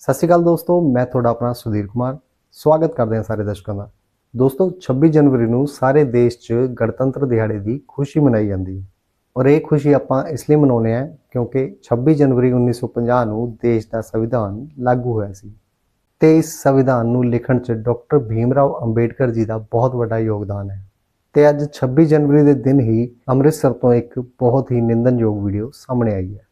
ਸਤਿ ਸ਼੍ਰੀ ਅਕਾਲ ਦੋਸਤੋ, ਮੈਂ ਤੁਹਾਡਾ ਆਪਣਾ ਸੁਧੀਰ ਕੁਮਾਰ। ਸਵਾਗਤ ਕਰਦੇ ਹਾਂ ਸਾਰੇ ਦਰਸ਼ਕਾਂ ਦਾ। ਦੋਸਤੋ 26 ਜਨਵਰੀ ਨੂੰ ਸਾਰੇ ਦੇਸ਼ 'ਚ ਗਣਤੰਤਰ ਦਿਹਾੜੇ ਦੀ ਖੁਸ਼ੀ ਮਨਾਈ ਜਾਂਦੀ ਹੈ। ਔਰ ਇਹ ਖੁਸ਼ੀ ਆਪਾਂ ਇਸ ਲਈ ਮਨਾਉਂਦੇ ਹਾਂ ਕਿਉਂਕਿ 26 ਜਨਵਰੀ 1950 ਨੂੰ ਦੇਸ਼ ਦਾ ਸੰਵਿਧਾਨ ਲਾਗੂ ਹੋਇਆ ਸੀ। ਤੇ ਇਸ ਸੰਵਿਧਾਨ ਨੂੰ ਲਿਖਣ 'ਚ ਡਾਕਟਰ ਭੀਮਰਾਓ ਅੰਬੇਡਕਰ ਜੀ ਦਾ ਬਹੁਤ ਵੱਡਾ ਯੋਗਦਾਨ ਹੈ। ਤੇ ਅੱਜ 26 ਜਨਵਰੀ ਦੇ ਦਿਨ ਹੀ ਅੰਮ੍ਰਿਤਸਰ ਤੋਂ ਇੱਕ ਬਹੁਤ ਹੀ ਨਿੰਦਨਯੋਗ ਵੀਡੀਓ ਸਾਹਮਣੇ ਆਈ ਹੈ।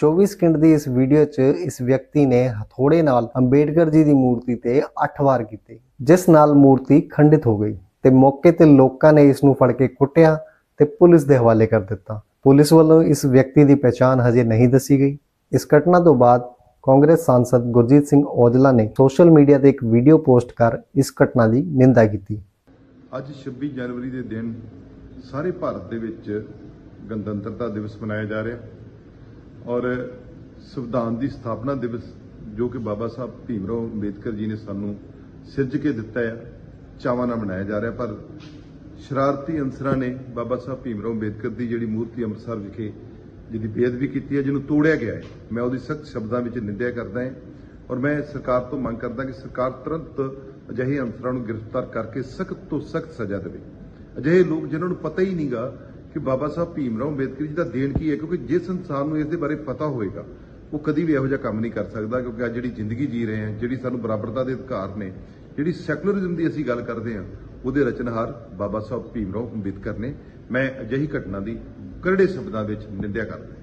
ਚੌਵੀ ਸਕਿੰਟ ਦੀ ਇਸ ਵੀਡੀਓ 'ਚ ਇਸ ਵਿਅਕਤੀ ਨੇ ਹਥੌੜੇ ਨਾਲ ਅੰਬੇਡਕਰ ਜੀ ਦੀ ਮੂਰਤੀ ਤੇ 8 ਵਾਰ ਕੀਤੇ, ਜਿਸ ਨਾਲ ਮੂਰਤੀ ਖੰਡਿਤ ਹੋ ਗਈ ਤੇ ਮੌਕੇ ਤੇ ਲੋਕਾਂ ਨੇ ਇਸ ਨੂੰ ਫੜ ਕੇ ਕੁੱਟਿਆ ਤੇ ਪੁਲਿਸ ਦੇ ਹਵਾਲੇ ਕਰ ਦਿੱਤਾ। ਪੁਲਿਸ ਵੱਲੋਂ ਇਸ ਵਿਅਕਤੀ ਦੀ ਪਛਾਣ ਹਜੇ ਨਹੀਂ ਦੱਸੀ ਗਈ। ਇਸ ਘਟਨਾ ਤੋਂ ਬਾਅਦ ਕਾਂਗਰਸ ਸਾਂਸਦ ਗੁਰਜੀਤ ਸਿੰਘ ਔਜਲਾ ਨੇ ਸੋਸ਼ਲ ਮੀਡੀਆ ਤੇ ਇੱਕ ਵੀਡੀਓ ਪੋਸਟ ਕਰ ਇਸ ਘਟਨਾ ਦੀ ਨਿੰਦਾ ਕੀਤੀ। ਅੱਜ 26 ਜਨਵਰੀ ਦੇ ਦਿਨ ਸਾਰੇ ਭਾਰਤ ਦੇ ਵਿੱਚ ਗਣਤੰਤਰਤਾ ਦਿਵਸ ਮਨਾਇਆ ਜਾ ਰਿਹਾ ਔਰ ਸੰਵਿਧਾਨ ਦੀ ਸਥਾਪਨਾ ਦਿਵਸ ਜੋ ਕਿ ਬਾਬਾ ਸਾਹਿਬ ਭੀਮਰਾਓ ਅੰਬੇਦਕਰ ਜੀ ਨੇ ਸਾਨੂੰ ਸਿਰਜ ਕੇ ਦਿੱਤਾ ਹੈ, ਚਾਵਾਂ ਨਾਲ ਮਨਾਇਆ ਜਾ ਰਿਹਾ ਪਰ ਸ਼ਰਾਰਤੀ ਅੰਸਰਾਂ ਨੇ ਬਾਬਾ ਸਾਹਿਬ ਭੀਮਰਾਓ ਅੰਬੇਦਕਰ ਦੀ ਜਿਹੜੀ ਮੂਰਤੀ ਅੰਮ੍ਰਿਤਸਰ ਵਿਖੇ ਜਿਹਦੀ ਬੇਅਦਬੀ ਕੀਤੀ ਹੈ, ਜਿਹਨੂੰ ਤੋੜਿਆ ਗਿਆ ਹੈ। ਮੈਂ ਉਹਦੀ ਸਖਤ ਸ਼ਬਦਾਂ ਵਿੱਚ ਨਿੰਦਿਆ ਕਰਦਾ ਹਾਂ ਔਰ ਮੈਂ ਸਰਕਾਰ ਤੋਂ ਮੰਗ ਕਰਦਾ ਕਿ ਸਰਕਾਰ ਤੁਰੰਤ ਅਜਿਹੇ ਅਨਸਰਾਂ ਨੂੰ ਗ੍ਰਿਫਤਾਰ ਕਰਕੇ ਸਖਤ ਤੋਂ ਸਖਤ ਸਜ਼ਾ ਦੇਵੇ। ਅਜਿਹੇ ਲੋਕ ਜਿਨ੍ਹਾਂ ਨੂੰ ਪਤਾ ਹੀ ਨਹੀਂਗਾ ਕਿ ਬਾਬਾ ਸਾਹਿਬ ਭੀਮ ਰਾਓ ਅੰਬੇਦਕਰ ਜੀ ਦਾ ਦੇਣ ਕੀ ਹੈ, ਕਿਉਂਕਿ ਜਿਸ ਇਨਸਾਨ ਨੂੰ ਇਸ ਦੇ ਬਾਰੇ ਪਤਾ ਹੋਏਗਾ, ਉਹ ਕਦੀ ਵੀ ਇਹੋ ਜਿਹਾ ਕੰਮ ਨਹੀਂ ਕਰ ਸਕਦਾ, ਕਿਉਂਕਿ ਅੱਜ ਜਿਹੜੀ ਜ਼ਿੰਦਗੀ ਜੀ ਰਹੇ ਹਾਂ, ਜਿਹੜੀ ਸਾਨੂੰ ਬਰਾਬਰਤਾ ਦੇ ਅਧਿਕਾਰ ਨੇ, ਜਿਹੜੀ ਸੈਕੂਲਰਿਜ਼ਮ ਦੀ ਅਸੀਂ ਗੱਲ ਕਰਦੇ ਹਾਂ, ਉਹਦੇ ਰਚਨਹਾਰ ਬਾਬਾ ਸਾਹਿਬ ਭੀਮ ਰਾਓ ਅੰਬੇਦਕਰ ਨੇ। ਮੈਂ ਅਜਿਹੀ ਘਟਨਾ ਦੀ ਕਰੜੇ ਸ਼ਬਦਾਂ ਵਿੱਚ ਨਿੰਦਿਆ ਕਰਦਾ।